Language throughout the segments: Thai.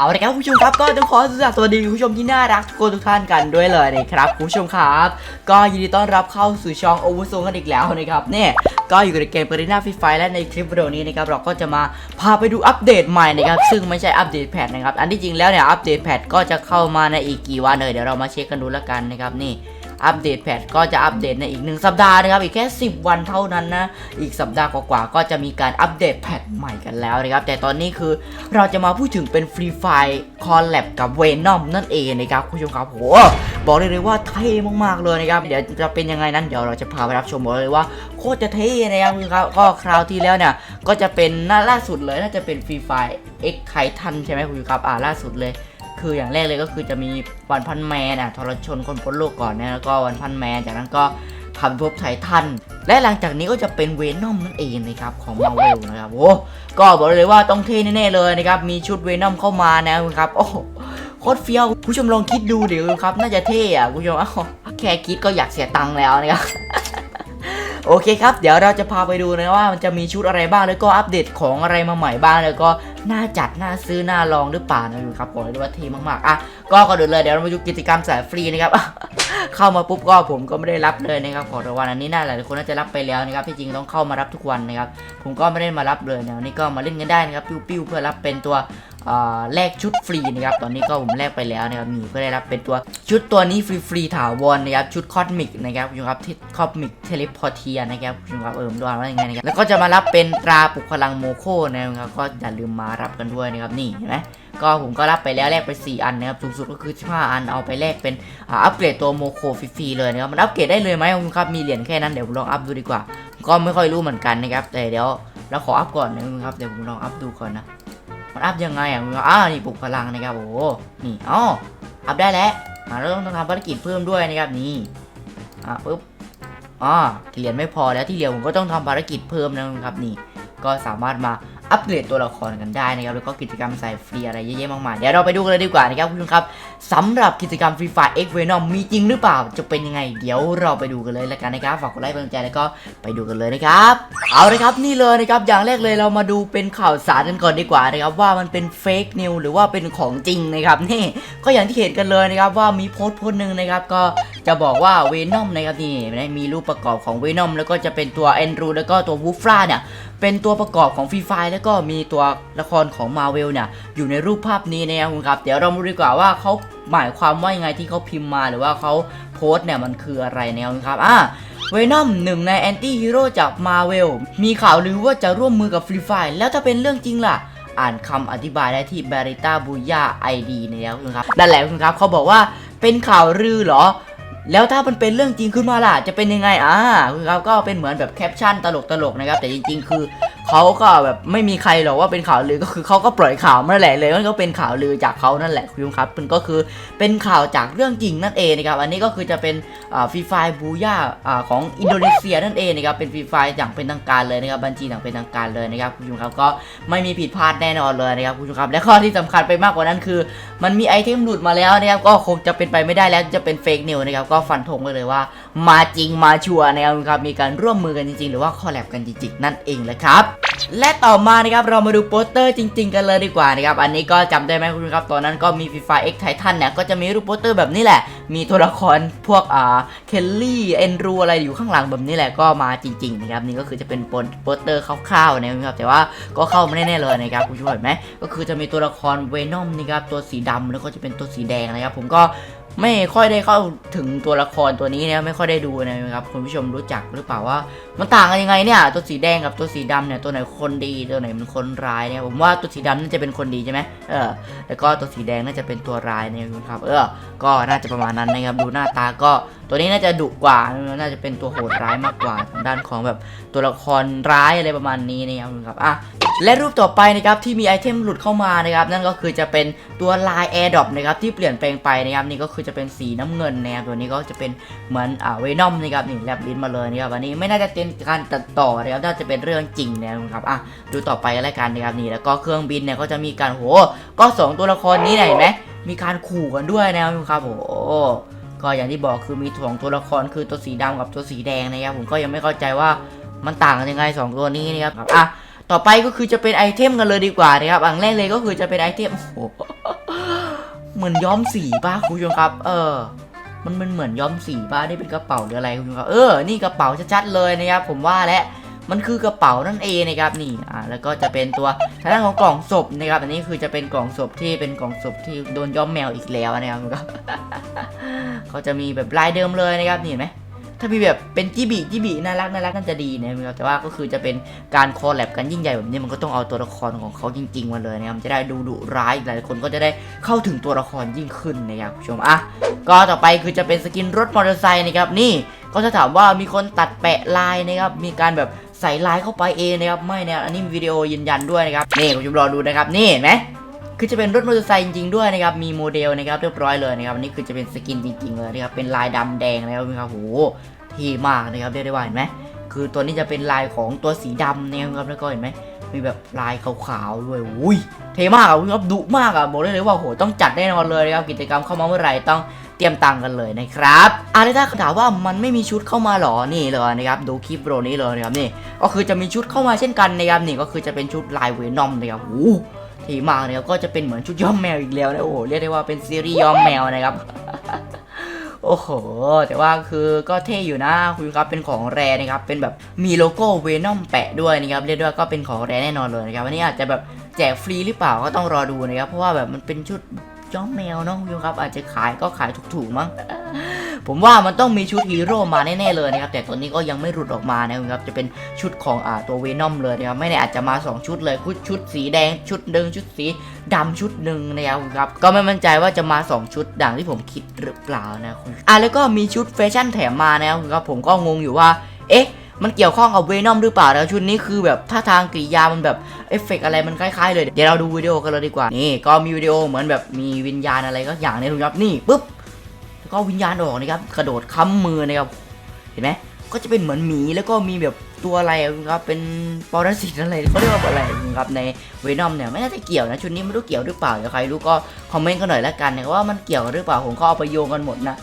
เอาละครับคุณผู้ชมครับก็ต้องขอสวัสดีคุณผู้ชมที่น่ารักทุกคนทุกท่านกันด้วยเลยนะครับคุณผู้ชมครับ ก็ยินดีต้อนรับเข้าสู่ช่องโอเวอร์โซกันอีกแล้วนะครับเนี่ยก็อยู่ในเกมปรินาฟิฟายและในคลิปวิดีโอนี้นะครับเราก็จะมาพาไปดูอัปเดตใหม่นะครับซึ่งไม่ใช่อัปเดตแพทนะครับอันที่จริงแล้วเนี่ยอัปเดตแพทก็จะเข้ามาในอีกกี่วันเลยเดี๋ยวเรามาเช็คกันดูแล้วกันนะครับนี่ อัปเดตแพทก็จะอัปเดตในอีกหนึ่งสัปดาห์นะครับอีกแค่ 10 วันเท่านั้นนะอีกสัปดาห์กว่าๆก็จะมีการอัปเดตแพทใหม่กันแล้วนะครับแต่ตอนนี้คือเราจะมาพูดถึงเป็นฟรีไฟคอลแลบกับเวนอมนั่นเองนะครับคุณผู้ชมครับโหบอกเลยเลยว่าเท่มากๆเลยนะครับเดี๋ยวจะเป็นยังไงนั้นเดี๋ยวเราจะพาไปรับชมบอกเลยว่าโคตรจะเท่นะครับคุณครับก็คราวที่แล้วเนี่ยก็จะเป็นน้าล่าสุดเลยน่าจะเป็นฟรีไฟเอ็กไททันใช่ไหมคุณผู้ชมครับอ่าล่าสุดเลย คืออย่างแรกเลยก็คือจะมีวันพันแมนอะทรชนคนพ้นโลกก่อนนะแล้วก็วันพันแมนจากนั้นก็พันพบไททันและหลังจากนี้ก็จะเป็นเวนอมนั่นเองนะครับของมาเวลนะครับโอ้ก็บอกเลยว่าต้องเท่แน่ๆเลยนะครับมีชุดเวนอมเข้ามานะครับโอ้โคตรเฟี้ยวผู้ชมลองคิดดูเดิครับ น่าจะเท่อะผู้ชมอ้แค่คิดก็อยากเสียตังค์แล้วนะครับ โอเคครับ เดี๋ยวเราจะพาไปดูนะว่ามันจะมีชุดอะไรบ้างแล้วก็อัปเดตของอะไรมาใหม่บ้างแล้วก็น่าจัดน่าซื้อน่าลองหรือเปล่านะครับบอกเลยว่าเทมากๆอะก็ก่อนอื่นเลยเดี๋ยวเรามาดูกิจกรรมสายฟรีนะครับเข้ามาปุ๊บก็ผมก็ไม่ได้รับเลยนะครับขอรางวัลอันนี้น่าหลายคนน่าจะรับไปแล้วนะครับที่จริงต้องเข้ามารับทุกวันนะครับผมก็ไม่ได้มารับเลยนะวันนี้ก็มาเล่นกันได้นะครับปิ้วๆเพื่อรับเป็นตัว แลกชุดฟรีนะครับ ตอนนี้ก็ผมแลกไปแล้วนะครับนี่เพื่อได้รับเป็นตัวชุดตัวนี้ฟรีๆถาวรนะครับ ชุดคอสมิกนะครับคุณครับที่คอสมิกเทเลพอร์เทียนะครับคุณครับเออดูว่ายังไงนะครับ แล้วก็จะมารับเป็นตราปลุกพลังโมโคนะครับ ก็อย่าลืมมารับกันด้วยนะครับ นี่เห็นไหมก็ผมก็รับไปแล้วแลกไป 4 อันนะครับ สูงสุดก็คือ 15 อันเอาไปแลกเป็นอัปเกรดตัวโมโคฟรีๆเลยนะครับ มันอัปเกรดได้เลยไหมคุณครับ มีเหรียญแค่นั้นเดี๋ยวผมลองอัพดูดีกว่า ก็ไม่ค่อยรู้เหมือนกันนะครับ แต่เดี๋ยวเราขออัพก่อนนะครับ เดี๋ยวผมลองอัพดูก่อนนะ มันอัพยังไงอะคุณอ้าวนี่ปลุกพลังนะครับโอ้โหนี่อ๋ออัพได้แล้วอ่าเราต้องทำภารกิจเพิ่มด้วยนะครับนี่อ่าปุ๊บอ๋อเหรียญไม่พอแล้วที่เหลือผมก็ต้องทำภารกิจเพิ่มนะครับนี่ ก็สามารถมา อัปเกรดตัวละครกันได้นะครับแล้วก็กิจกรรมใส่ฟรีอะไรเยอะแยะมากมายเดี๋ยวเราไปดูกันเลยดีกว่านะครับคุณผู้ชมครับสำหรับกิจกรรมฟรีไฟ X Venom มีจริงหรือเปล่าจะเป็นยังไง เดี๋ยวเราไปดูกันเลยแล้วกันนะครับฝากกดไลค์เป็นกำลังใจแล้วก็ไปดูกันเลยนะครับเอาเลยครับนี่เลยนะครับอย่างแรกเลยเรามาดูเป็นข่าวสารกันก่อนดีกว่านะครับว่ามันเป็นเฟกนิวหรือว่าเป็นของจริงนะครับนี่ก็อย่างที่เห็นกันเลยนะครับว่ามีโพสต์โพสต์หนึ่งนะครับก็ จะบอกว่าเวนอมนะครับนี่มีรูปประกอบของเวนอมแล้วก็จะเป็นตัวแอนดรูแล้วก็ตัววูฟราเนี่ยเป็นตัวประกอบของฟรีไฟแล้วก็มีตัวละครของมาเวลเนี่ยอยู่ในรูปภาพนี้นะครับคุณครับ เดี๋ยวเรามาดูดีกว่าว่าเขาหมายความว่ายังไงที่เขาพิมพ์มาหรือว่าเขาโพสเนี่ยมันคืออะไรนะครับคุณครับอะเวนอมหนึ่งในแอนตี้ฮีโร่จากมาเวลมีข่าวลือว่าจะร่วมมือกับฟรีไฟแล้วถ้าเป็นเรื่องจริงล่ะอ่านคำอธิบายได้ที่ b a r i t a b u y a ID นะครับคุณครับนั่นแหละคุณครับเขาบอกว่าเป็นข่าวลือเหรอ แล้วถ้ามันเป็นเรื่องจริงขึ้นมาล่ะ จะเป็นยังไงอ่าคือเขาก็เป็นเหมือนแบบแคปชั่นตลกๆนะครับ แต่จริง ๆ คือเขาก็แบบไม่มีใครหรอกว่าเป็นข่าวลือก็คือเขาก็ปล่อยข่าวมาแหละเลยมันก็เป็นข่าวลือจากเขานั่นแหละคุณครับมันก็คือเป็นข่าวจากเรื่องจริงนั่นเองนะครับ อันนี้ก็คือจะเป็น ฟรีไฟบูย่าของอินโดนีเซียนั่นเองนะครับเป็นฟรีไฟอย่างเป็นทางการเลยนะครับบัญชีอย่างเป็นทางการเลยนะครับคุณผู้ชมครับก็ไม่มีผิดพลาดแน่นอนเลยนะครับคุณผู้ชมครับและข้อที่สำคัญไปมากกว่านั้นคือ มันมีไอเทมหลุดมาแล้วนะครับก็คงจะเป็นไปไม่ได้แล้วจะเป็นเฟกนิวนะครับก็ฟันธงเลยว่า มาจริงมาชัวร์นะครับคุณครับมีการร่วมมือกันจริงๆ หรือว่าคอลแลบกันจริงๆนั่นเองแหละครับ และต่อมานะครับเรามาดูโปสเตอร์จริง ๆ กันเลยดีกว่านะครับอันนี้ก็จำได้ไหมคุณครับตอนนั้นก็มีฟีฟาเอ็กไททันเนี่ยก็จะมีรูปโปสเตอร์แบบนี้แหละ มีตัวละครพวกอ่าเคลลี่เอนรูอะไรอยู่ข้างหลังแบบนี้แหละก็มาจริงๆนะครับนี่ก็คือจะเป็นโปสเตอร์คร่าวๆนะครับแต่ว่าก็เข้ามาแน่ๆเลยนะครับคุณผู้ชมเห็นไหมก็คือจะมีตัวละครเวนอมนะครับตัวสีดำแล้วก็จะเป็นตัวสีแดงนะครับผมก็ ไม่ค่อยได้เข้าถึงตัวละครตัวนี้นะไม่ค่อยได้ดูนะครับคุณผู้ชมรู้จักหรือเปล่าว่า มันต่างกันยังไงเนี่ย ตัวสีแดงกับตัวสีดำเนี่ยตัวไหนคนดีตัวไหนมันคนร้ายเนี่ยผมว่าตัวสีดำน่าจะเป็นคนดีใช่ไหมเออแล้วก็ตัวสีแดงน่าจะเป็นตัวร้ายนะครับเออก็น่าจะประมาณนั้นนะครับดูหน้าตาก็ ตัวนี้น่าจะดุกว่าน่าจะเป็นตัวโหดร้ายมากกว่าทางด้านของแบบตัวละครร้ายอะไรประมาณนี้นะครับอะและรูปต่อไปนะครับที่มีไอเทมหลุดเข้ามานะครับนั่นก็คือจะเป็นตัวลายแอร์ดรอปนะครับที่เปลี่ยนแปลงไปนะครับนี่ก็คือจะเป็นสีน้ำเงินนะครับตัวนี้ก็จะเป็นเหมือนอ่าเวนอมนะครับนี่แลบลิ้นมาเลยนะครับอันนี้ไม่น่าจะเป็นการตัดต่อนะครับน่าจะเป็นเรื่องจริงนะครับอะดูต่อไปกันแล้วกันนะครับนี่แล้วก็เครื่องบินเนี่ยก็จะมีการโหก็สองตัวละครนี้เห็นไหมมีการขู่กันด้วยนะครับโห ก็อย่างที่บอกคือมีสองตัวละครคือตัวสีดำกับตัวสีแดงนะครับผมก็ยังไม่เข้าใจว่ามันต่างกันยังไงสองตัวนี้นะครับอะต่อไปก็คือจะเป็นไอเทมกันเลยดีกว่านะครับอันแรกเลยก็คือจะเป็นไอเทมโอ้โหเหมือนย้อมสีป่ะคุณผู้ชมครับ เออ มันมันเหมือนย้อมสีป่ะนี่เป็นกระเป๋าหรืออะไรคุณผู้ชมครับเออนี่กระเป๋าชัดๆเลยนะครับผมว่าแล้ว มันคือกระเป๋านั่นเองนะครับนี่อ่าแล้วก็จะเป็นตัวทางด้านของกล่องศพนะครับอันนี้คือจะเป็นกล่องศพที่เป็นกล่องศพที่โดนย้อมแมวอีกแล้วนะครับครับเขาจะมีแบบลายเดิมเลยนะครับนี่เห็นไหมถ้ามีแบบเป็นจิบิจิบิน่ารักน่ารักน่าจะดีนะครับแต่ว่าก็คือจะเป็นการคอลแลบกันยิ่งใหญ่แบบนี้มันก็ต้องเอาตัวละครของเขาจริงๆมาเลยนะครับจะได้ดูดุร้ายหลายคนก็จะได้เข้าถึงตัวละครยิ่งขึ้นนะครับคุณผู้ชมอะก็ต่อไปคือจะเป็นสกินรถมอเตอร์ไซค์นะครับนี่ก็จะถามว่ามีคนตัดแปะลายนะครับมีการแบบ ใส่ลายเข้าไปเองนะครับไม่นะอันนี้มีวิดีโอยืนยันด้วยนะครับนี่คุณผู้ชมรอดูนะครับนี่เห็นไหมคือจะเป็นรถมอเตอร์ไซค์จริงๆด้วยนะครับมีโมเดลนะครับเรียบร้อยเลยนะครับอันนี้คือจะเป็นสกินจริงๆเลยนะครับเป็นลายดำแดงนะครับนะครับโหเที่มากนะครับเรียกได้ว่าเห็นไหมคือตัวนี้จะเป็นลายของตัวสีดำนะครับแล้วก็เห็นไหมมีแบบลายขาวๆด้วยอุ้ยเท่มากอะครับดุมากอะบอกได้เลยว่าโหต้องจัดแน่นอนเลยนะครับกิจกรรมเข้ามาเมื่อไหร่ต้อง เตรียมตังกันเลยนะครับอะแล้วถ้าถามว่ามันไม่มีชุดเข้ามาหรอนี่เลยนะครับดูคลิปโรนี้เลยนะครับนี่ก็คือจะมีชุดเข้ามาเช่นกันนะครับนี่ก็คือจะเป็นชุดลายเวนอมนะครับโอ้ทีมากนะครับก็จะเป็นเหมือนชุดย้อมแมวอีกแล้วนะโอ้โหเรียกได้ว่าเป็นซีรีส์ย้อมแมวนะครับโอ้โห แต่ว่าคือก็เท่อยู่นะคุณครับเป็นของแรนะครับ เป็นแบบมีโลโก้เวนอมแปะด้วยนะครับเรียกได้ว่าก็เป็นของแรแน่นอนเลยนะครับวันนี้อาจจะแบบแจกฟรีหรือเปล่าก็ต้องรอดูนะครับ เพราะว่าแบบมันเป็นชุด ย้อมแมวเนาะคุณครับอาจจะขายก็ขายถูกๆมั้งผมว่ามันต้องมีชุดฮีโร่มาแน่ๆเลยนะครับแต่ตัวนี้ก็ยังไม่หลุดออกมานะครับจะเป็นชุดของอ่าตัวเวนอมเลยนะครับไม่แน่อาจจะมา 2 ชุดเลยชุดชุดสีแดงชุดหนึ่งชุดสีดำชุดหนึ่งนะครับครับก็ไม่มั่นใจว่าจะมา 2 ชุดดังที่ผมคิดหรือเปล่านะคุณอะแล้วก็มีชุดแฟชั่นแถมมานะครับผมก็งงอยู่ว่า เอ๊ะ มันเกี่ยวข้องกับเวนอมหรือเปล่าแล้วชุดนี้คือแบบท่าทางกริยามันแบบเอฟเฟกต์อะไรมันคล้ายๆเลยเดี๋ยวเราดูวิดีโอกันเลยดีกว่านี่ก็มีวิดีโอเหมือนแบบมีวิญญาณอะไรก็อย่างเนี้ครับนี่ปุ๊บแล้วก็วิญญาณออกนะครับกระโดดค้ำมือนะครับเห็นไหมก็จะเป็นเหมือนหมีแล้วก็มีแบบตัวอะไรครับเป็นปรสิตอะไรเขาเรียกว่าอะไรครับในเวนอมเนี่ยไม่น่าจะเกี่ยวนะชุดนี้ไม่รู้เกี่ยวหรือเปล่าเดี๋ยวใครรู้ก็คอมเมนต์กันหน่อยละกันนะว่ามันเกี่ยวหรือเปล่าผมก็เอาไปโยงกันหมดนะ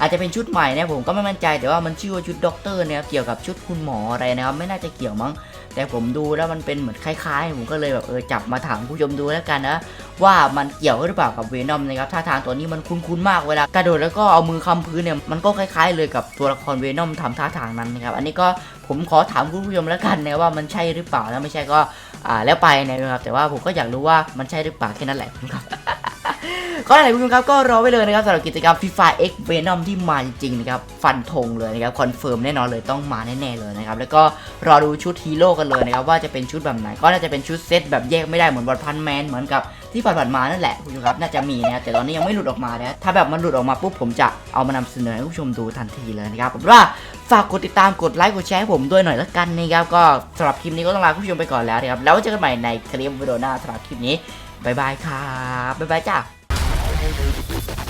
อาจจะเป็นชุดใหม่นะผมก็ไม่มั่นใจแต่ว่ามันชื่อว่าชุดด็อกเตอร์นะครับเกี่ยวกับชุดคุณหมออะไรนะครับไม่น่าจะเกี่ยวมั้งแต่ผมดูแล้วมันเป็นเหมือนคล้ายๆ ผมก็เลยแบบเออจับมาถามผู้ชมดูแล้วกันนะว่ามันเกี่ยวหรือเปล่ากับเวนอมนะครับท่าทางตัวนี้มันคุ้นๆมากเวลากระโดดแล้วก็เอามือคำพื้นเนี่ยมันก็คล้ายๆ เลยกับตัวละครเวนอมทำท่าทางนั้นนะครับอันนี้ก็ผมขอถามคุณผู้ชมแล้วกันนะว่ามันใช่หรือเปล่าถ้าไม่ใช่ก็อ่าแล้วไปนะครับแต่ว่าผมก็อยากรู้ว่ามันใช่หรือเปล่าแค่นั้นแหละครับ ก็อะไรคุณผู้ชมครับก็รอไว้เลยนะครับสำหรับกิจกรรม FIFA X Venom ที่มาจริงๆนะครับฟันธงเลยนะครับคอนเฟิร์มแน่นอนเลยต้องมาแน่ๆเลยนะครับแล้วก็รอดูชุดฮีโร่กันเลยนะครับว่าจะเป็นชุดแบบไหนก็น่าจะเป็นชุดเซตแบบแยกไม่ได้เหมือนบอลพันแมนเหมือนกับที่ผ่านๆมานั่นแหละคุณผู้ชมครับน่าจะมีนะแต่ตอนนี้ยังไม่หลุดออกมานะถ้าแบบมันหลุดออกมาปุ๊บผมจะเอามานำเสนอให้คุณผู้ชมดูทันทีเลยนะครับผมว่าฝากกดติดตามกดไลค์กดแชร์ให้ผมด้วยหน่อยละกันนะครับก็สำหรับคลิปนี้ก็ต้องลาคุณผู้ชมไปก่อนแล้วนะครับแล้วเจอกันใหม่ในคลิปวิดีโอหน้าสำหรับคลิปนี้บายบายครับบายบายจ้า Bye.